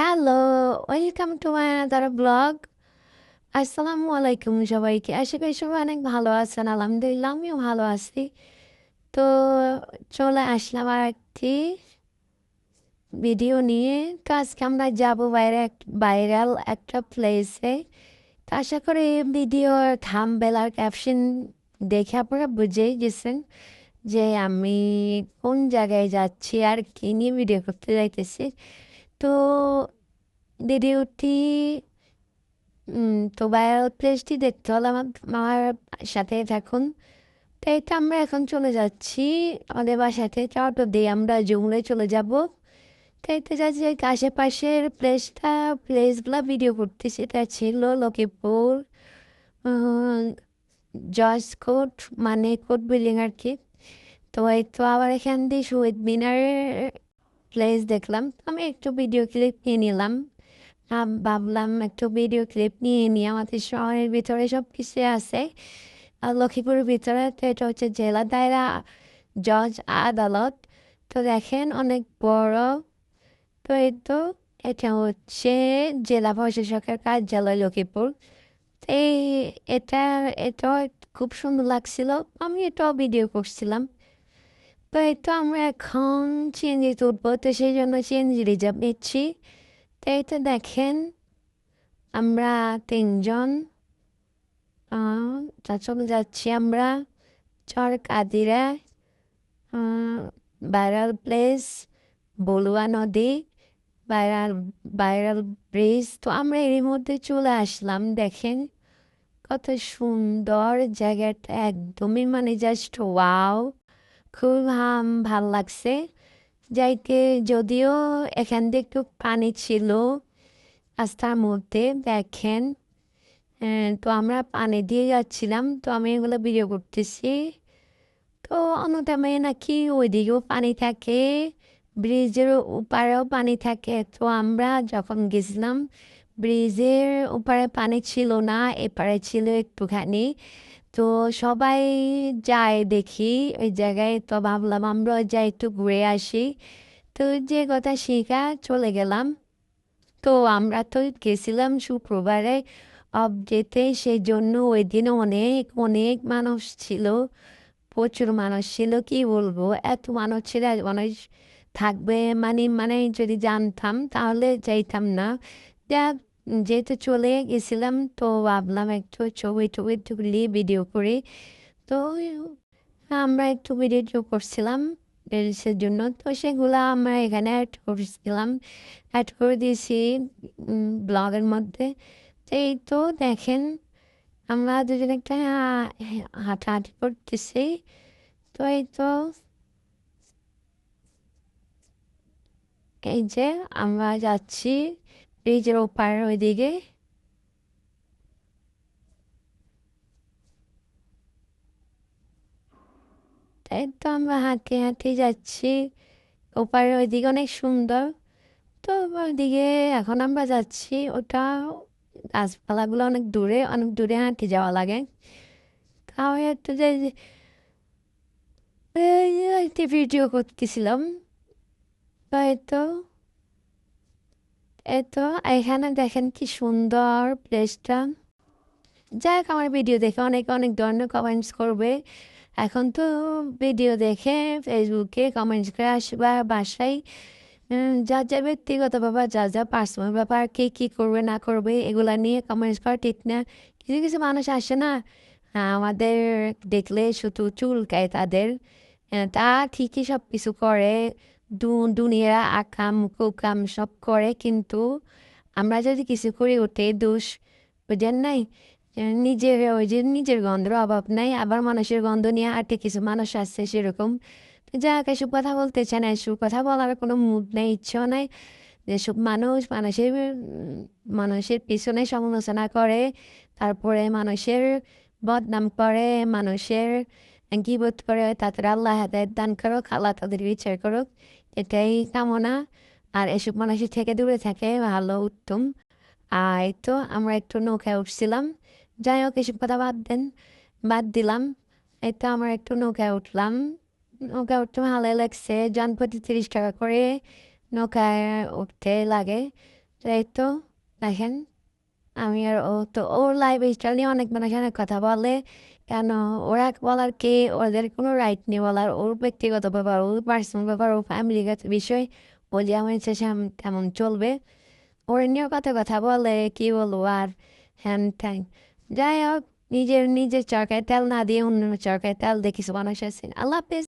Hello welcome to my another blog আসসালামু আলাইকুম সবাইকে। আশা করি সবাই অনেক ভালো আছেন, আলহামদুলিল্লাহ, আমিও ভালো আছি। তো চলে আসলাম আর একটি ভিডিও নিয়ে। তো আজকে আমরা যাব বাইরে এক ভাইরাল একটা প্লেসে তো আশা করি ভিডিওর থাম্বেল আর ক্যাপশন দেখে আপনারা বুঝেই গেছেন যে আমি কোন জায়গায় যাচ্ছি আর কী নিয়ে ভিডিও করতে যাইতেছি। তো ভিডিওটি তো ভাইরাল প্লেসটি দেখতে হলে আমার আমার সাথে থাকুন। তো আমরা এখন চলে যাচ্ছি আমাদের বাসাতে। অটো দিয়ে আমরা জঙ্গলে চলে যাব। তো এটা যাচ্ছি আশেপাশের প্লেসটা প্লেসগুলো ভিডিও করতে। সেটা ছিল লক্ষ্মীপুর জজ কোট মানে কোট বিল্ডিং আর কি। তো এই তো আবার এখান দিয়ে শহীদ মিনারের প্লেস দেখলাম আমি একটু ভিডিও ক্লিপ নিয়ে নিলাম ভাবলাম একটু ভিডিও ক্লিপ নিয়ে নিই আমাদের শহরের ভিতরে সব কিছু আছে আর লক্ষ্মীপুরের ভিতরে তো এটা হচ্ছে জেলা দায়রা জজ আদালত তো দেখেন অনেক বড় তো এই তো এটা হচ্ছে জেলা প্রশাসকের কার্যালয় লক্ষ্মীপুর এই এটা এটা খুব সুন্দর লাগছিল আমি এটাও ভিডিও করছিলাম তো এই তো আমরা এখন চিএনজি তুলবো তো সেই জন্য চিএনজি রিজার্ভ নিচ্ছি তো এইটা দেখেন আমরা তিনজন তা চলে যাচ্ছি আমরা চর কাদিরা ভাইরাল প্লেস বলুয়া নদী ভাইরাল ভাইরাল ব্রিজ তো আমরা এর মধ্যে চলে আসলাম দেখেন কত সুন্দর জায়গাটা একদমই মানে জাস্ট ওয়াও খুব ভালো লাগছে। যাইতে যদিও এখান থেকে একটু পানি ছিল রাস্তার মধ্যে, দেখেন। তো আমরা পানি দিয়ে যাচ্ছিলাম, তো আমি এগুলো ভিডিও করতেছি। তো অন্যতমে নাকি ওইদিকেও পানি থাকে, ব্রিজের উপারেও পানি থাকে। তো আমরা যখন গেছিলাম, ব্রিজের উপারে পানি ছিল না, এপারে ছিল একটুখানি। তো সবাই যায় দেখি, ওই জায়গায় তো ভাবলাম আমরা যাই একটু ঘুরে আসি। তো যে কথা শিখা চলে গেলাম। তো আমরা তো গেছিলাম শুক্রবারে। অফ যেতে সেই জন্য ওই দিন অনেক অনেক মানুষ ছিল। প্রচুর মানুষ ছিল, কি বলব? এত মানুষ ছিল মানুষ থাকবে মানে মানে যদি জানতাম তাহলে যাইতাম না। যা যেহেতু চলে গেছিলাম তো ভাবলাম একটু ছবি টবি তুলি ভিডিও করি। তো আমরা একটু ভিডিও করছিলাম রিলসের জন্য। তো সেগুলো আমরা এখানে অ্যাড করেছিলাম। অ্যাড করে দিয়েছি ব্লগের মধ্যে। তো এই তো দেখেন, আমরা দুজন একটা হাঁটাহাঁটি করতেছি। তো এই তো এই যে আমরা যাচ্ছি। ব্রিজের ওপার ওইদিকে তাই তো আমরা হাঁটতে হাঁটতে যাচ্ছি ওপারের ওইদিকে অনেক সুন্দর তো ওইদিকে এখন আমরা যাচ্ছি ওটা গাছপালাগুলো অনেক দূরে অনেক দূরে হাঁটতে যাওয়া লাগে তাও একটু যে ভিডিও করতেছিলাম তাই তো এতো, এখানে দেখেন কি সুন্দর প্লেসটা যাই হোক, আমার ভিডিও দেখে অনেক অনেক ধরনের কমেন্টস করবে। এখন তো ভিডিও দেখে ফেসবুকে কমেন্টস করে আসবে বাসায়। যা যা ব্যক্তিগত ব্যাপার যা যা পার্সোনাল ব্যাপার, কে কী করবে, না করবে, এগুলা নিয়ে কমেন্টস করা ঠিক না। কিছু কিছু মানুষ আসে না, আমাদের দেখলে শুধু চুলকায় তাদের। তা ঠিকই সব কিছু করে। দুনিয়া আকাম, কুকাম সব করে, কিন্তু আমরা যদি কিছু করি ওঠে দোষ, বুঝেন নাই? নিজের, ওই যে নিজের গন্ধর অভাব নাই, আবার মানুষের গন্ধ নিয়ে আটে কিছু মানুষ আসছে সেরকম। যা এসব কথা বলতে চায় না, এসব কথা বলার কোনো মুড নেই, ইচ্ছেও নাই। যেসব মানুষ মানুষের মানুষের পিছনে সমালোচনা করে, তারপরে মানুষের বদনাম করে, মানুষের গিবোধ করে, তাদের আল্লাহ দান করুক, আল্লাহ তাদের বিচার করুক। এটাই কামনা। আর এসব মানুষের থেকে দূরে থাকে, ভালো, উত্তম। আর তো আমরা একটু নৌকায় উঠছিলাম। যাই হোক, এসব কথা বাদ দেন, বাদ দিলাম। এই তো আমরা একটু নৌকায় উঠলাম। নৌকায় উঠতে ভালোই লাগছে। প্রতি তিরিশ টাকা করে নৌকায় উঠতে লাগে। এই তো, দেখেন। আমি আর ও তো ওর লাইফ স্টাইল নিয়ে অনেক মানুষ অনেক কথা বলে। কেন? ওরা বলার কে? ওদের কোনো রাইট নেই বলার। ওর ব্যক্তিগত ব্যাপার, ওর পার্সোনাল ব্যাপার, ওর ফ্যামিলিগত বিষয় ও যেমন ইচ্ছে তেমন চলবে। ওর নিয়েও কথা কথা বলে, কি বলব আর? হ্যান ঠ্যান যাই হোক, নিজের নিজের চরকায় তেল না দিয়ে অন্য চরকায় তেল দেখিস মানুষ আছে। আল্লাহ হাফেজ।